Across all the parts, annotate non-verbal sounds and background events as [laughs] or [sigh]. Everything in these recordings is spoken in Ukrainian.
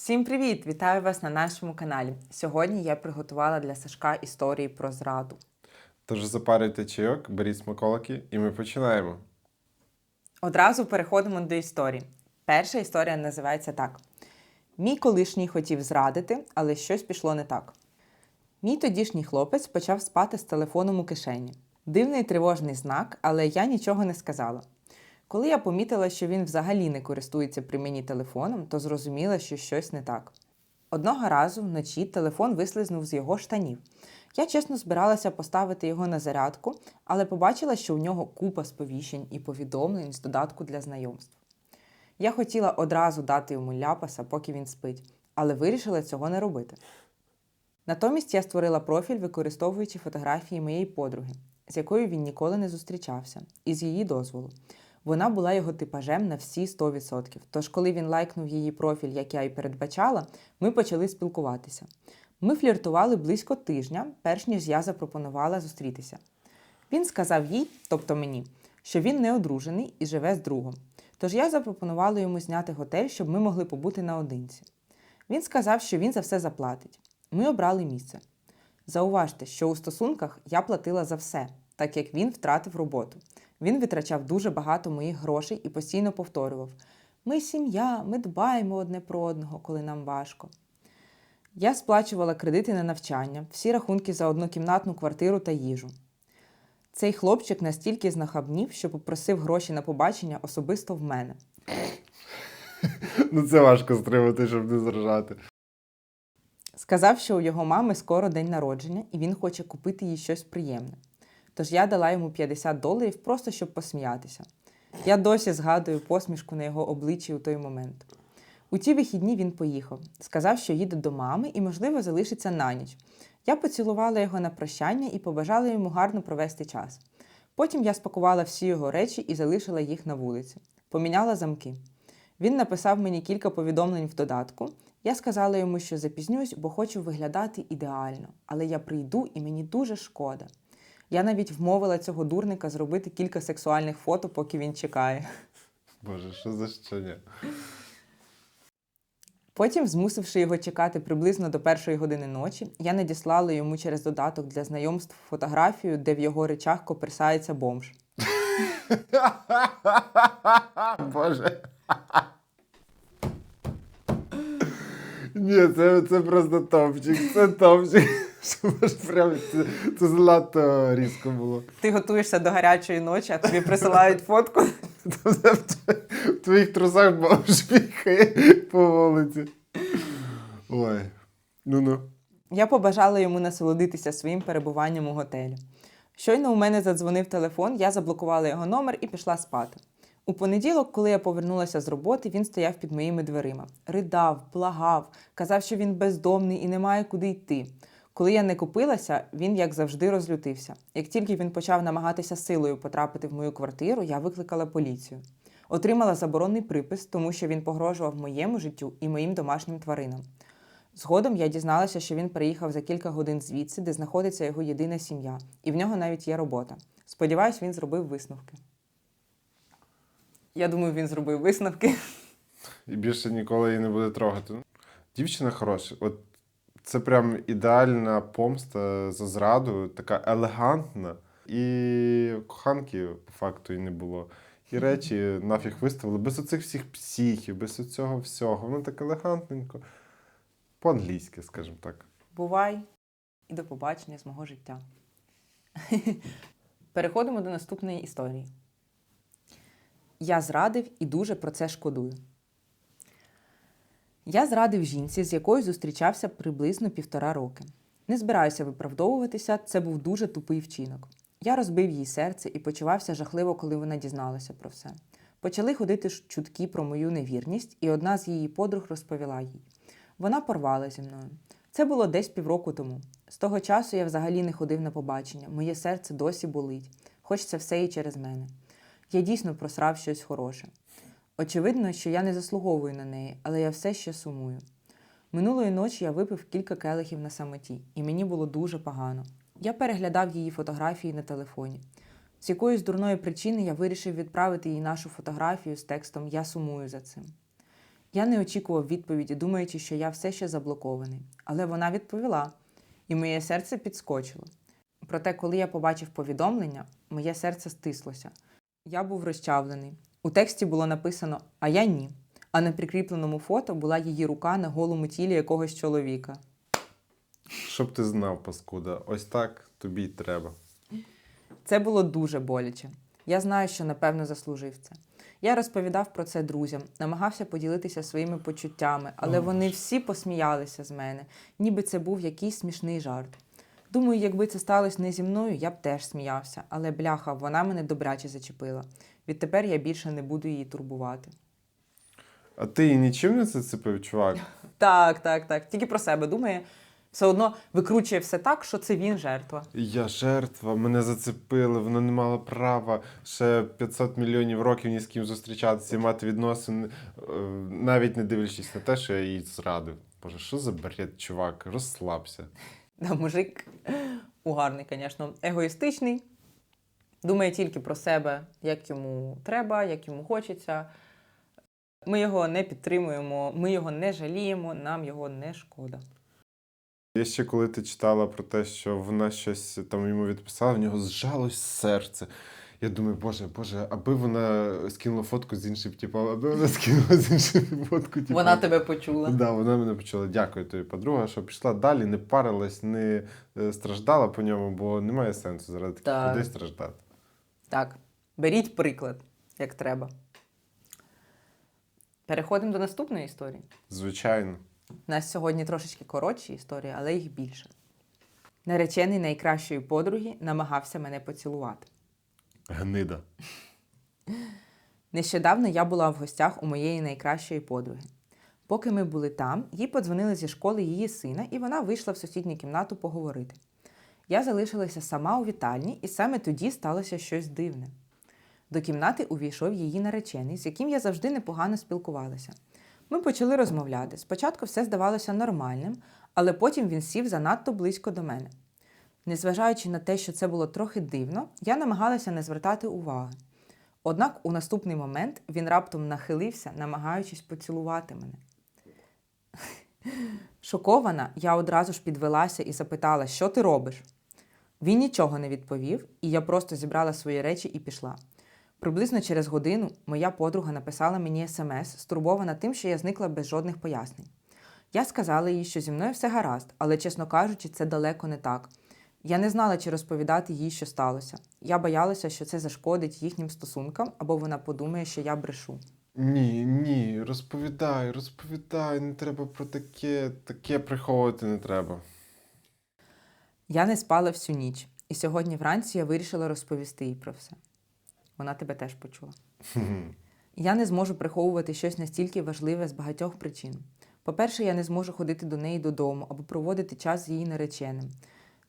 Всім привіт! Вітаю вас на нашому каналі. Сьогодні я приготувала для Сашка історії про зраду. Тож запарюйте чайок, беріть смаколики, і ми починаємо. Одразу переходимо до історії. Перша історія називається так: Мій колишній хотів зрадити, але щось пішло не так. Мій тодішній хлопець почав спати з телефоном у кишені. Дивний тривожний знак, але я нічого не сказала. Коли я помітила, що він взагалі не користується при мені телефоном, то зрозуміла, що щось не так. Одного разу вночі телефон вислизнув з його штанів. Я чесно збиралася поставити його на зарядку, але побачила, що у нього купа сповіщень і повідомлень з додатку для знайомств. Я хотіла одразу дати йому ляпаса, поки він спить, але вирішила цього не робити. Натомість я створила профіль, використовуючи фотографії моєї подруги, з якою він ніколи не зустрічався, і з її дозволу. Вона була його типажем на всі 100%. Тож, коли він лайкнув її профіль, як я і передбачала, ми почали спілкуватися. Ми фліртували близько тижня, перш ніж я запропонувала зустрітися. Він сказав їй, тобто мені, що він не одружений і живе з другом. Тож я запропонувала йому зняти готель, щоб ми могли побути наодинці. Він сказав, що він за все заплатить. Ми обрали місце. Зауважте, що у стосунках я платила за все, так як він втратив роботу. Він витрачав дуже багато моїх грошей і постійно повторював: Ми сім'я, ми дбаємо одне про одного, коли нам важко. Я сплачувала кредити на навчання, всі рахунки за однокімнатну квартиру та їжу. Цей хлопчик настільки знахабнів, що попросив гроші на побачення особисто в мене. [laughs] Ну це важко стримати, щоб не зражати. Сказав, що у його мами скоро день народження, і він хоче купити їй щось приємне. Тож я дала йому 50 доларів просто щоб посміятися. Я досі згадую посмішку на його обличчі у той момент. У ті вихідні він поїхав, сказав, що їде до мами і, можливо, залишиться на ніч. Я поцілувала його на прощання і побажала йому гарно провести час. Потім я спакувала всі його речі і залишила їх на вулиці. Поміняла замки. Він написав мені кілька повідомлень в додатку. Я сказала йому, що запізнюсь, бо хочу виглядати ідеально, але я прийду і мені дуже шкода. Я навіть вмовила цього дурника зробити кілька сексуальних фото, поки він чекає. Боже, що за щодня? Потім, змусивши його чекати приблизно до першої години ночі, я надіслала йому через додаток для знайомств фотографію, де в його речах коперсається бомж. [laughs] Боже. Ні, це, це просто топчик, це топчик. Прям це, це занадто різко було. Ти готуєшся до гарячої ночі, а тобі присилають фотку. В твоїх трусах бігає по вулиці. Ой. Ну-ну. Я побажала йому насолодитися своїм перебуванням у готелі. Щойно у мене задзвонив телефон, я заблокувала його номер і пішла спати. У понеділок, коли я повернулася з роботи, він стояв під моїми дверима. Ридав, благав, казав, що він бездомний і не має куди йти. Коли я не купилася, він, як завжди, розлютився. Як тільки він почав намагатися силою потрапити в мою квартиру, я викликала поліцію. Отримала заборонний припис, тому що він погрожував моєму життю і моїм домашнім тваринам. Згодом я дізналася, що він приїхав за кілька годин звідси, де знаходиться його єдина сім'я, і в нього навіть є робота. Сподіваюсь, він зробив висновки. Я думаю, він зробив висновки. І більше ніколи її не буде трогати. Дівчина хороша. От це прям ідеальна помста за зраду, така елегантна. І коханки по факту і не було. І [laughs] речі нафіг виставили без оцих всіх психів, без цього всього. Воно так елегантненько. По-англійськи, скажімо так. Бувай і до побачення з мого життя. [laughs] Переходимо до наступної історії. Я зрадив і дуже про це шкодую. Я зрадив жінці, з якою зустрічався приблизно півтора роки. Не збираюся виправдовуватися, це був дуже тупий вчинок. Я розбив їй серце і почувався жахливо, коли вона дізналася про все. Почали ходити чутки про мою невірність, і одна з її подруг розповіла їй. Вона порвала зі мною. Це було десь півроку тому. З того часу я взагалі не ходив на побачення. Моє серце досі болить, хоч це все і через мене. Я дійсно просрав щось хороше. Очевидно, що я не заслуговую на неї, але я все ще сумую. Минулої ночі я випив кілька келихів на самоті, і мені було дуже погано. Я переглядав її фотографії на телефоні. З якоїсь дурної причини я вирішив відправити їй нашу фотографію з текстом Я сумую за цим. Я не очікував відповіді, думаючи, що я все ще заблокований. Але вона відповіла, і моє серце підскочило. Проте, коли я побачив повідомлення, моє серце стислося. Я був розчавлений. У тексті було написано А я ні. А на прикріпленому фото була її рука на голому тілі якогось чоловіка. Щоб ти знав, паскуда, ось так тобі й треба. Це було дуже боляче. Я знаю, що напевно заслужив це. Я розповідав про це друзям, намагався поділитися своїми почуттями, але вони всі посміялися з мене, ніби це був якийсь смішний жарт. Думаю, якби це сталося не зі мною, я б теж сміявся, але бляха, вона мене добряче зачепила. Відтепер я більше не буду її турбувати. А ти її нічим не зацепив, чувак? [laughs] Так, так, так. Тільки про себе думає. Все одно викручує все так, що це він жертва. Я жертва, мене зацепили, вона не мала права ще 500 мільйонів років ні з ким зустрічатися і мати відносини, е, навіть не дивлячись на те, що я її зрадив. Боже, що за бред, чувак? Розслабся. [laughs] Да, мужик угарний, звісно, егоїстичний. Думає тільки про себе, як йому треба, як йому хочеться. Ми його не підтримуємо, ми його не жаліємо, нам його не шкода. Я ще коли ти читала про те, що вона щось там йому відписала, в нього зжалось серце. Я думаю, боже, боже, аби вона скинула фотку з іншим типом, аби вона скинула з іншим фотку. Типу. Вона тебе почула. Да, вона мене почула. Дякую тобі, подруга, що пішла далі, не парилась, не е, страждала по ньому, бо немає сенсу заради таких Так. людей страждати. Так, беріть приклад, як треба. Переходимо до наступної історії. Звичайно. У нас сьогодні трошечки коротші історії, але їх більше. Наречений найкращої подруги намагався мене поцілувати. Гнида. Нещодавно я була в гостях у моєї найкращої подруги. Поки ми були там, їй подзвонили зі школи її сина, і вона вийшла в сусідню кімнату поговорити. Я залишилася сама у вітальні, і саме тоді сталося щось дивне. До кімнати увійшов її наречений, з яким я завжди непогано спілкувалася. Ми почали розмовляти. Спочатку все здавалося нормальним, але потім він сів занадто близько до мене. Незважаючи на те, що це було трохи дивно, я намагалася не звертати уваги. Однак у наступний момент він раптом нахилився, намагаючись поцілувати мене. [laughs] Шокована, я одразу ж підвелася і запитала, що ти робиш. Він нічого не відповів, і я просто зібрала свої речі і пішла. Приблизно через годину моя подруга написала мені смс, стурбована тим, що я зникла без жодних пояснень. Я сказала їй, що зі мною все гаразд, але, чесно кажучи, це далеко не так. Я не знала, чи розповідати їй, що сталося. Я боялася, що це зашкодить їхнім стосункам, або вона подумає, що я брешу. Ні, ні, розповідай, розповідай, не треба про таке, таке приховувати не треба. Я не спала всю ніч, і сьогодні вранці я вирішила розповісти їй про все. Вона тебе теж почула. Я не зможу приховувати щось настільки важливе з багатьох причин. По-перше, я не зможу ходити до неї додому або проводити час з її нареченим.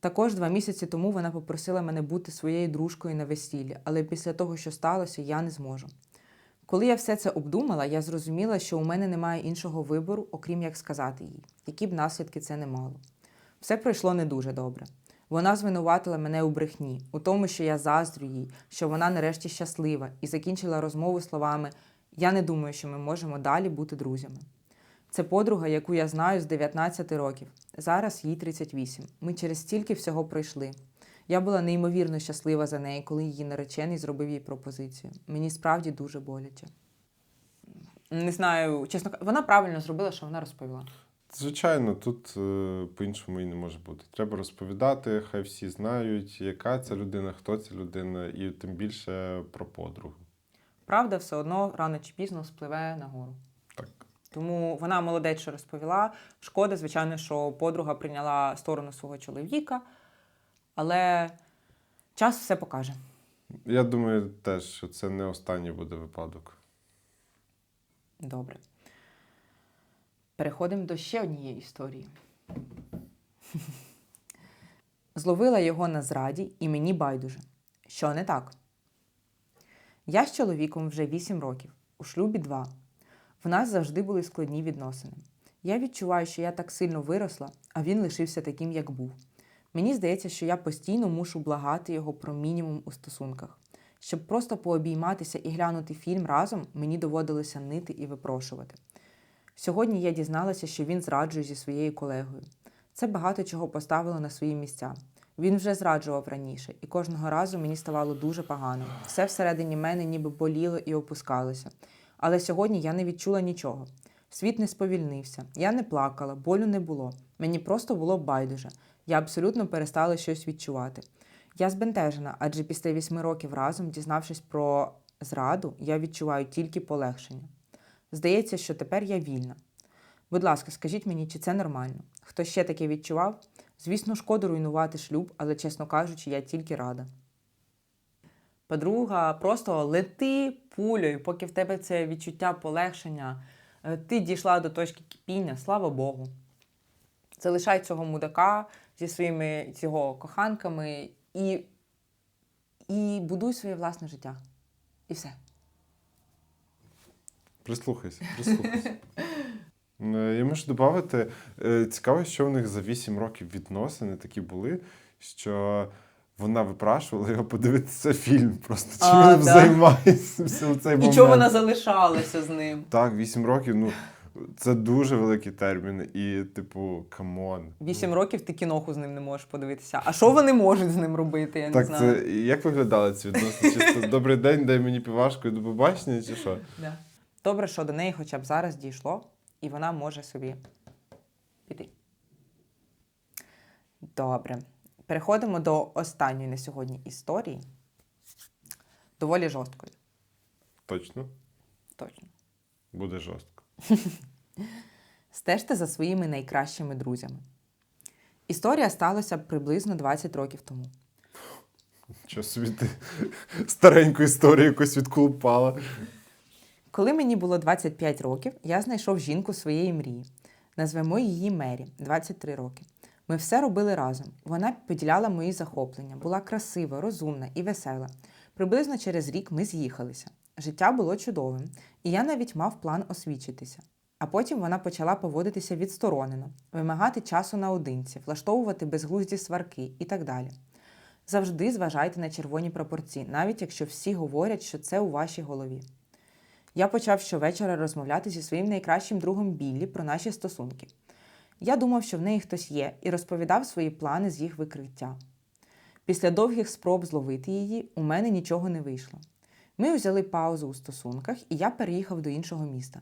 Також два місяці тому вона попросила мене бути своєю дружкою на весіллі, але після того, що сталося, я не зможу. Коли я все це обдумала, я зрозуміла, що у мене немає іншого вибору, окрім як сказати їй, які б наслідки це не мало. Все пройшло не дуже добре. Вона звинуватила мене у брехні, у тому, що я заздрю їй, що вона нарешті щаслива, і закінчила розмову словами Я не думаю, що ми можемо далі бути друзями. Це подруга, яку я знаю з 19 років. Зараз їй 38. Ми через стільки всього пройшли. Я була неймовірно щаслива за неї, коли її наречений зробив їй пропозицію. Мені справді дуже боляче. Не знаю, чесно вона правильно зробила, що вона розповіла. Звичайно, тут е, по-іншому і не може бути. Треба розповідати, хай всі знають, яка ця людина, хто ця людина, і тим більше про подругу. Правда, все одно рано чи пізно спливе нагору. Тому вона молодець, що розповіла. Шкода, звичайно, що подруга прийняла сторону свого чоловіка, але час все покаже. Я думаю теж, що це не останній буде випадок. Добре. Переходимо до ще однієї історії. [laughs] Зловила його на зраді, і мені байдуже. Що не так? Я з чоловіком вже 8 років, у шлюбі 2. В нас завжди були складні відносини. Я відчуваю, що я так сильно виросла, а він лишився таким, як був. Мені здається, що я постійно мушу благати його про мінімум у стосунках. Щоб просто пообійматися і глянути фільм разом, мені доводилося нити і випрошувати. Сьогодні я дізналася, що він зраджує зі своєю колегою. Це багато чого поставило на свої місця. Він вже зраджував раніше, і кожного разу мені ставало дуже погано. Все всередині мене ніби боліло і опускалося. Але сьогодні я не відчула нічого. Світ не сповільнився, я не плакала, болю не було. Мені просто було байдуже. Я абсолютно перестала щось відчувати. Я збентежена, адже після вісьми років разом, дізнавшись про зраду, я відчуваю тільки полегшення. Здається, що тепер я вільна. Будь ласка, скажіть мені, чи це нормально? Хто ще таке відчував? Звісно, шкода руйнувати шлюб, але, чесно кажучи, я тільки рада. Подруга, просто лети пулею, поки в тебе це відчуття полегшення. Е, Ти дійшла до точки кипіння, слава Богу. Залишай цього мудака зі своїми цього коханками і, і будуй своє власне життя. І все. Прислухайся, прислухайся. Е, Я можу додати, е, цікаво, що в них за 8 років відносини такі були, що вона випрашувала його подивитися фільм. Просто чи А, він займається в цей момент. І чого вона залишалася з ним? Так, 8 років, ну це дуже великий термін. І, типу, камон. Вісім років ти кіноху з ним не можеш подивитися. А що вони можуть з ним робити? Я не Так, знаю. це як виглядали ці відносини? Чисто добрий день, дай мені півашку і до побачення, чи що? Да. Добре, що до неї хоча б зараз дійшло, і вона може собі піти. Добре. Переходимо до останньої на сьогодні історії. Доволі жорсткої. Точно, Точно. буде жорстко. [laughs] Стежте за своїми найкращими друзями. Історія сталася приблизно 20 років тому. Що собі ти стареньку історію якось відколупала. Коли мені було 25 років, я знайшов жінку своєї мрії. Назвемо її Мері, 23 роки. Ми все робили разом. Вона поділяла мої захоплення, була красива, розумна і весела. Приблизно через рік ми з'їхалися. Життя було чудовим, і я навіть мав план освічитися. А потім вона почала поводитися відсторонено, вимагати часу наодинці, влаштовувати безглузді сварки і так далі. Завжди зважайте на червоні прапорці, навіть якщо всі говорять, що це у вашій голові. Я почав щовечора розмовляти зі своїм найкращим другом Біллі про наші стосунки. Я думав, що в неї хтось є, і розповідав свої плани з їх викриття. Після довгих спроб зловити її, у мене нічого не вийшло. Ми взяли паузу у стосунках, і я переїхав до іншого міста.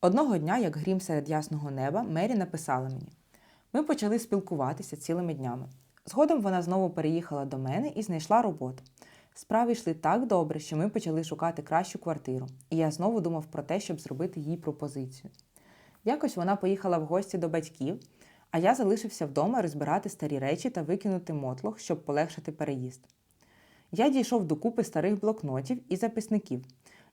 Одного дня, як грім серед ясного неба, Мері написала мені: ми почали спілкуватися цілими днями. Згодом вона знову переїхала до мене і знайшла роботу. Справи йшли так добре, що ми почали шукати кращу квартиру, і я знову думав про те, щоб зробити їй пропозицію. Якось вона поїхала в гості до батьків, а я залишився вдома розбирати старі речі та викинути мотлох, щоб полегшити переїзд. Я дійшов до купи старих блокнотів і записників.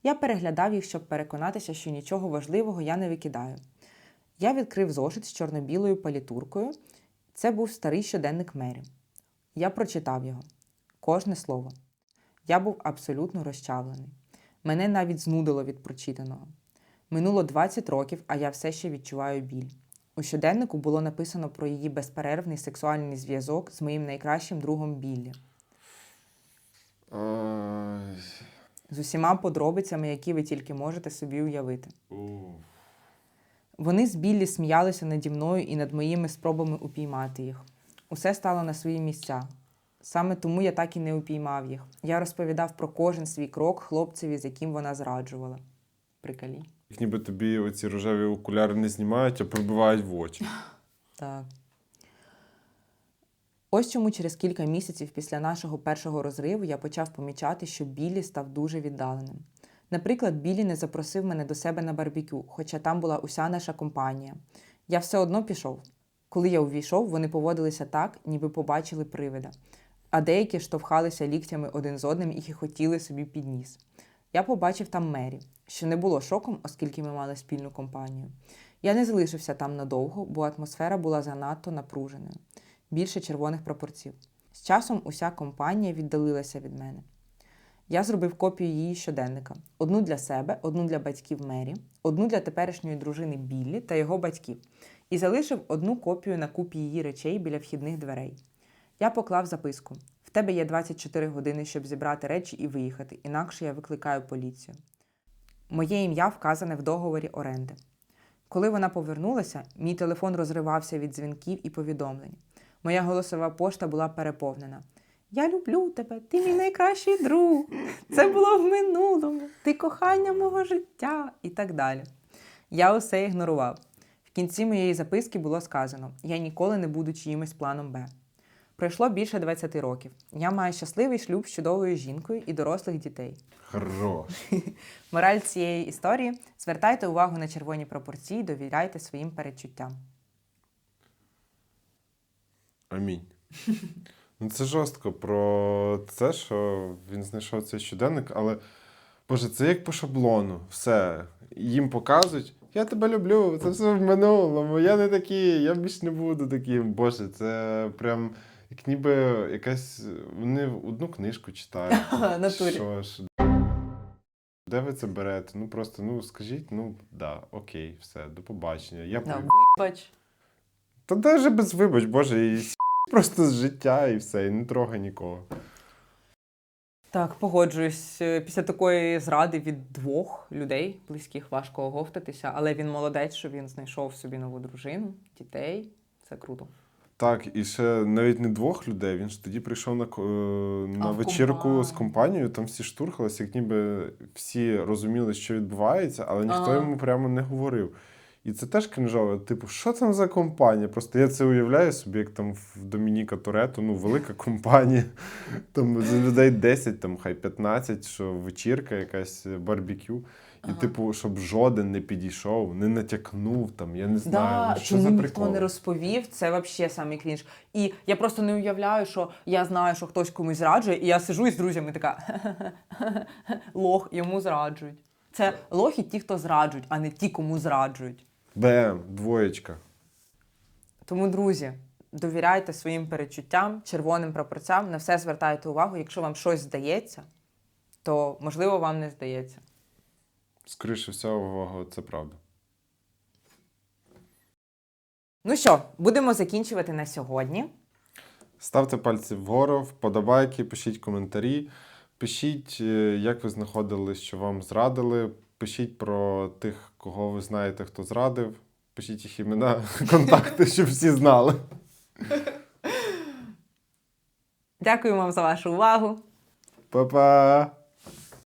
Я переглядав їх, щоб переконатися, що нічого важливого я не викидаю. Я відкрив зошит з чорно-білою палітуркою. Це був старий щоденник Мері. Я прочитав його. Кожне слово. Я був абсолютно розчавлений. Мене навіть знудило від прочитаного. Минуло 20 років, а я все ще відчуваю біль. У щоденнику було написано про її безперервний сексуальний зв'язок з моїм найкращим другом Біллі, Ой. з усіма подробицями, які ви тільки можете собі уявити. Вони з Біллі сміялися наді мною і над моїми спробами упіймати їх. Усе стало на свої місця. Саме тому я так і не упіймав їх. Я розповідав про кожен свій крок хлопцеві, з яким вона зраджувала. Приколі. Як ніби тобі оці рожеві окуляри не знімають, а пробивають в очі. [laughs] Так. Ось чому через кілька місяців після нашого першого розриву я почав помічати, що Біллі став дуже віддаленим. Наприклад, Біллі не запросив мене до себе на барбекю, хоча там була уся наша компанія. Я все одно пішов. Коли я увійшов, вони поводилися так, ніби побачили привида, а деякі штовхалися ліктями один з одним і хихотіли собі під ніс. Я побачив там Мері, що не було шоком, оскільки ми мали спільну компанію. Я не залишився там надовго, бо атмосфера була занадто напруженою. Більше червоних прапорців. З часом уся компанія віддалилася від мене. Я зробив копію її щоденника: одну для себе, одну для батьків Мері, одну для теперішньої дружини Біллі та його батьків, і залишив одну копію на купі її речей біля вхідних дверей. Я поклав записку: тебе є 24 години, щоб зібрати речі і виїхати, інакше я викликаю поліцію. Моє ім'я вказане в договорі оренди. Коли вона повернулася, мій телефон розривався від дзвінків і повідомлень. Моя голосова пошта була переповнена. Я люблю тебе, ти мій найкращий друг. Це було в минулому, ти кохання мого життя і так далі. Я усе ігнорував. В кінці моєї записки було сказано: я ніколи не буду чиїмось планом Б. Пройшло більше 20 років. Я маю щасливий шлюб з чудовою жінкою і дорослих дітей. Хорош. [laughs] Мораль цієї історії: звертайте увагу на червоні пропорції, довіряйте своїм передчуттям. Амінь. [laughs] Ну, це жорстко про це, що він знайшов цей щоденник, але Боже, це як по шаблону. Все. Їм показують, я тебе люблю, це все в минулому, я не такий, я більш не буду таким. Боже, це прям як ніби якась. Вони одну книжку читають. [laughs] Натурі. Що ж? Де ви це берете? Ну просто ну скажіть, ну да, окей, все, до побачення. Я Да, вибач. Та навіть без вибач, Боже, і просто з життя і все, і не трогай нікого. Так, погоджуюсь. Е, Після такої зради від двох людей близьких важко оговтатися, але він молодець, що він знайшов собі нову дружину, дітей. Це круто. Так, і ще навіть не двох людей. Він ж тоді прийшов на, е, на А, вечірку з компанією, там всі штурхалися, як ніби всі розуміли, що відбувається, але ніхто Ага. йому прямо не говорив. І це теж крінжове. Типу, що там за компанія? Просто я це уявляю собі, як там в Домініка Торетто, ну, велика [laughs] компанія. Там людей 10, там хай 15, що вечірка, якась барбекю. І, Ага. типу, щоб жоден не підійшов, не натякнув там, я не знаю. Да, ну, що чому за ніхто не розповів, це взагалі самий крінж. І я просто не уявляю, що я знаю, що хтось комусь зраджує, і я сижу із друзями така [laughs] лох, йому зраджують. Це лохи ті, хто зраджують, а не ті, кому зраджують. Бем, двоєчка. Тому, друзі, довіряйте своїм перечуттям, червоним прапорцям, на все звертайте увагу. Якщо вам щось здається, то можливо вам не здається. Скоріше всього, це правда. Ну що, будемо закінчувати на сьогодні. Ставте пальці вгору, вподобайки, пишіть коментарі. Пишіть, е, як ви знаходили, що вам зрадили. Пишіть про тих, кого ви знаєте, хто зрадив. Пишіть їх імена, [laughs] контакти, щоб всі знали. Дякую вам за вашу увагу. Па-па!